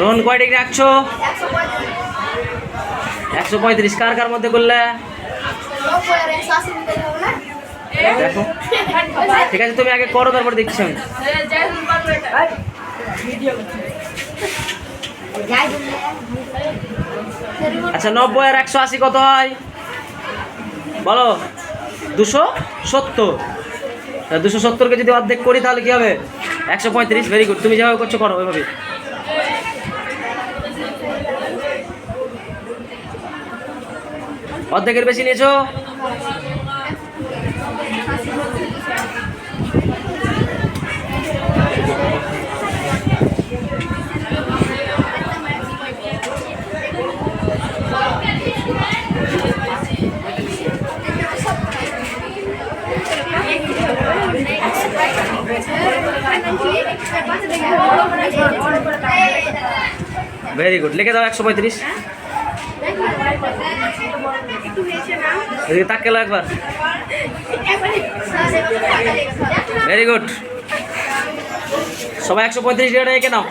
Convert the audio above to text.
রোহন, কয় ডিগ্রি আঁকছো একশো পঁয়ত্রিশ। কার কার মধ্যে করলে? ঠিক আছে, তুমি আগে করো, তারপর দেখছি আমি। আচ্ছা নব্বই আর একশো আশি কত হয়? বলো। দুশো সত্তর। দুশো সত্তরকে যদি অর্ধেক করি, তাহলে কি হবে? একশো পঁয়ত্রিশ। ভেরি গুড তুমি যেভাবে করছ, করো ওইভাবে অর্ধেকের বেশি নিয়েছো? ভেরি গুড লিখে দাও একশো পঁয়ত্রিশ। তাক গেলো একবার। ভেরি গুড সবাই একশো পঁয়ত্রিশ এঁকে নাও।